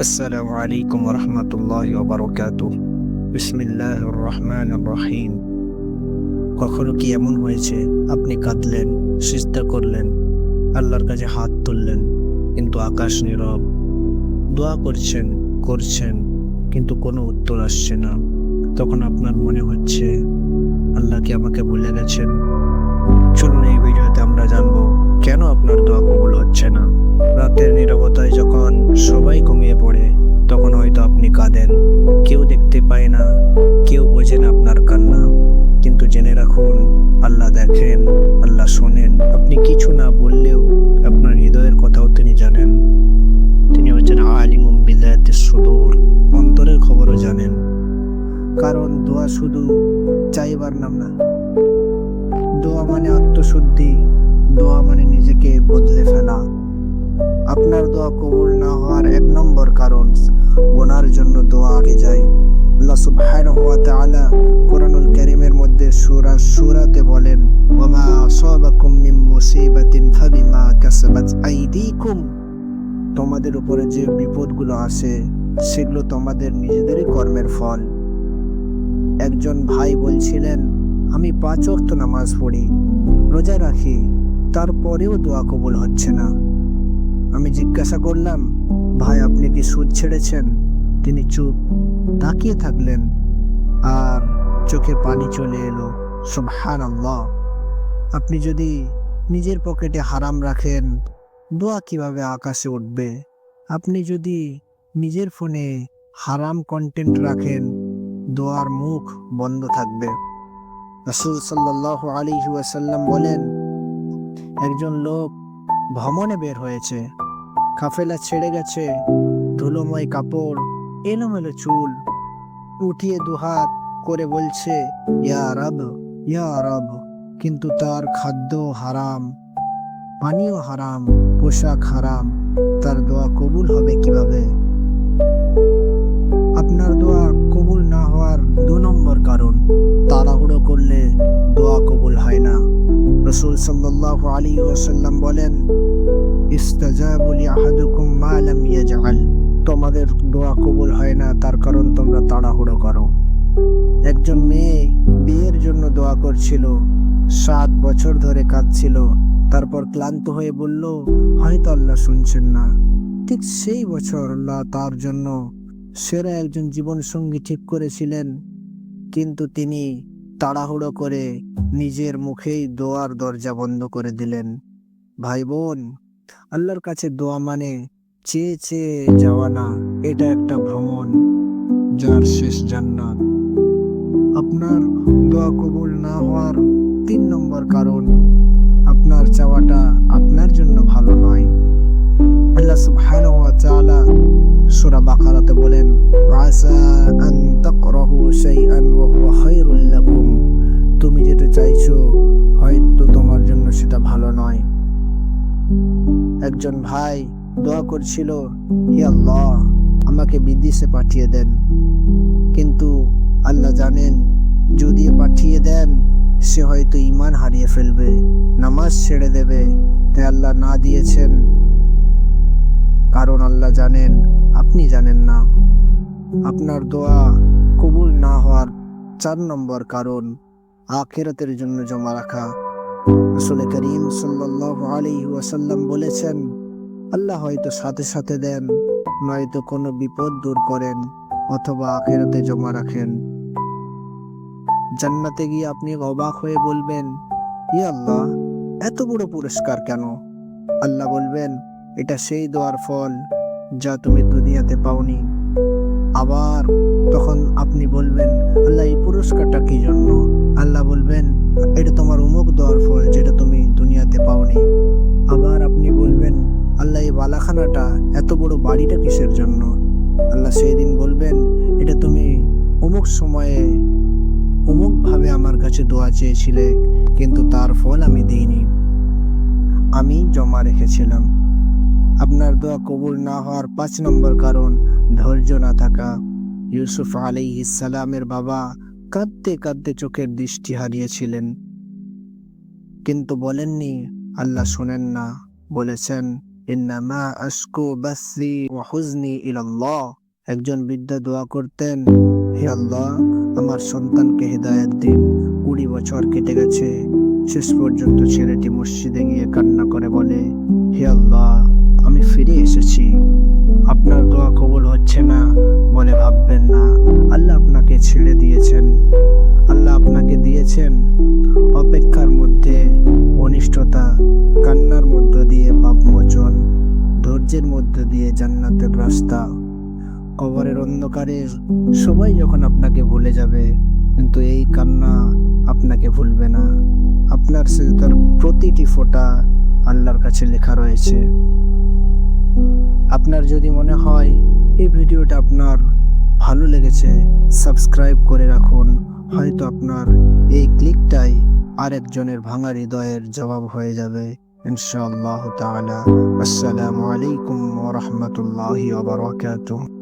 আসসালামু আলাইকুম রহমতুল্লাহ ওবরকাত। বিসমিল্লাহ রহমান রহিম কখনো কি এমন হয়েছে? আপনি কাঁদলেন, সিজদা করলেন, আল্লাহর কাছে হাত তুললেন, কিন্তু আকাশ নীরব। দোয়া করছেন করছেন, কিন্তু কোনো উত্তর আসছে না। তখন আপনার মনে হচ্ছে, আল্লাহ কি আমাকে ভুলে গেছেন? চলুন এই ভিডিওতে আমরা জানব, কেন আপনার দোয়া কবুল হচ্ছে না? রাতের নীরবতায় যখন সবাই ঘুমিয়ে পড়ে। তখন হয়তো আপনি কাঁদেন। কেউ দেখতে পায় না। কেউ বোঝে না আপনার কান্না। কিন্তু জেনে রাখুন, আল্লাহ দেখেন, আল্লাহ শোনেন। আপনি কিছু না বললেও আপনার হৃদয়ের কথাও তিনি জানেন। তিনি হচ্ছেন আলিমুম বিদায়াতের সুদূর। অন্তরের খবরও জানেন। কারণ দোয়া শুধু চাইবার নাম না। দোয়া মানে আত্মশুদ্ধি। দোয়া মানে নিজেকে বদলে ফেলা। আপনার দোয়া কবুল না হওয়ার এক নম্বর কারণ গোনার জন্য দোয়া আগে যায় আল্লাহ সুবহানাহু ওয়া তাআলা কোরআনুল কারীমের মধ্যে সূরা সূরাতে বলেন ওয়ামা আসাবাকুম মিন মুসিবাতিন ফাবিমা কাসাবাত আইদিকুম। তোমাদের উপরে যে বিপদগুলো আসে সেগুলো তোমাদের নিজেদেরই কর্মের ফল। একজন ভাই বলছিলেন, আমি পাঁচ ওয়াক্ত নামাজ পড়ি, রোজা রাখি, তারপরেও দোয়া কবুল হচ্ছে না। আমি জিজ্ঞাসা করলাম, ভাই, আপনি কি সুদ ছেড়েছেন? তিনি চুপ তাকিয়ে থাকলেন আর চোখে পানি চলে এলো। সুবহান আপনি যদি নিজের পকেটে হারাম রাখেন, দোয়া কীভাবে আকাশে উঠবে? আপনি যদি নিজের ফোনে হারাম কন্টেন্ট রাখেন, দোয়ার মুখ বন্ধ থাকবে। রাসূল সাল্লাল্লাহু আলাইহি ওয়াসাল্লাম বলেন, একজন লোক ভ্রমণে বের হয়েছে। কাফেলা ছেড়ে গেছে, ধুলোময় কাপড়, এলোমেলো চুল। উঠিয়ে দুহাত করে বলছে, ইয়া রব ইয়া রব, কিন্তু তার খাদ্য হারাম, পানীয় হারাম, পোশাক হারাম, তার দোয়া কবুল হবে কীভাবে? আপনার দোয়া কবুল না হওয়ার দু নম্বর কারণ, তাড়াহুড়ো করলে দোয়া কবুল হয় না। রসুল সাল্লাল্লাহু আলাইহি ওয়াসাল্লাম বলেন ইস্তাজাবু লিআহাদুকুম মা লাম ইয়াজআল। তোমাদের দোয়া কবুল হয় না, তার কারণ তোমরা তাড়াহুড়ো করো। একজন মেয়ে বিয়ের জন্য দোয়া করছিল, সাত বছর ধরে কাঁদছিল, তারপর ক্লান্ত হয়ে বলল, হয়তো আল্লাহ শুনছেন না। ঠিক সেই বছর আল্লাহ তার জন্য সেরা একজন জীবন সঙ্গী ঠিক করেছিলেন, কিন্তু তিনি তাড়াহুড়ো করে নিজের মুখেই দোয়ার দরজা বন্ধ করে দিলেন। ভাই বোন আল্লাহর কাছে দোয়া মানে চেয়ে চেয়ে যাওয়া না, এটা একটা ভ্রমণ যার শেষ জান্নাত। আপনার দোয়া কবুল না হওয়ার তিন নম্বর কারণ, আপনার চাওয়াটা আপনার জন্য ভালো নয়। আল্লাহ সুবহানাহু ওয়া একজন ভাই দোয়া করছিল, হে আল্লাহ, আমাকে বিদেশে পাঠিয়ে দেন। কিন্তু আল্লাহ জানেন, যদি পাঠিয়ে দেন, সে হয়তো ইমান হারিয়ে ফেলবে, নামাজ ছেড়ে দেবে। তাই আল্লাহ না দিয়েছেন। কারণ আল্লাহ জানেন, আপনি জানেন না। আপনার দোয়া কবুল না হওয়ার চার নম্বর কারণ, আখেরাতের জন্য জমা রাখা। আসলে করিম বলেছেন, আল্লাহ হয়তো সাথে সাথে দেন, নয়তো কোনো বিপদ দূর করেন অথবা আখেরাতে জমা রাখেন। জান্নাতে গিয়ে আপনি অবাক হয়ে বলবেন ই আল্লাহ, এত বড় পুরস্কার কেন? আল্লাহ বলবেন, এটা সেই দোয়ার ফল যা তুমি দুনিয়াতে পাওনি। আবার তখন আপনি বলবেন, আল্লাহ, এই পুরস্কারটা কি জন্য? আল্লাহ বলবেন, এটা তোমার উমুক বালাখানাটা এত বড় বাড়িটা কিসের জন্য? আল্লাহ সেই দিন বলবেন, এটা তুমি অমুক সময়ে অমুকভাবে আমার কাছে দোয়া চেয়েছিলে, কিন্তু তার ফল আমি দিইনি। আমি জমা রেখেছিলাম। আপনার দোয়া কবুল না হওয়ার পাঁচ নম্বর কারণ, ধৈর্য না থাকা। ইউসুফ আলী ইসালামের বাবা কাঁদতে কাঁদতে চোখের দৃষ্টি হারিয়েছিলেন। কিন্তু বলেননি, আল্লাহ শোনেন না। বলেছেন ইন্নামা একজন বৃদ্ধা দোয়া করতেন, হে আল্লাহ, আমার সন্তানকে হেদায়েত দিন। কুড়ি বছর কেটে গেছে। শেষ পর্যন্ত ছেলেটি মসজিদে গিয়ে কান্না করে বলে, হে আল্লাহ, আমি ফিরে এসেছি। আপনার দোয়া কবুল হচ্ছে না। বলে ভাববেন না। আল্লাহ আপনাকে ছেড়ে দিয়েছেন। আল্লাহ কবরের অন্ধকারে সবাই যখন আপনাকে ভুলে যাবে, কিন্তু এই কান্না আপনাকে ভুলবে না। আপনার সেজদার প্রতিটি ফোঁটা আল্লাহর কাছে লেখা রয়েছে। আপনার যদি মনে হয় এই ভিডিওটা আপনার ভালো লেগেছে, সাবস্ক্রাইব করে রাখুন। হয়তো আপনার এই ক্লিকটাই আরেকজনের ভাঙা হৃদয়ের জবাব হয়ে যাবে। ইনশাআল্লাহ তাআলা। আসসালামু আলাইকুম ওয়া রাহমাতুল্লাহি ওয়া বারাকাতুহু।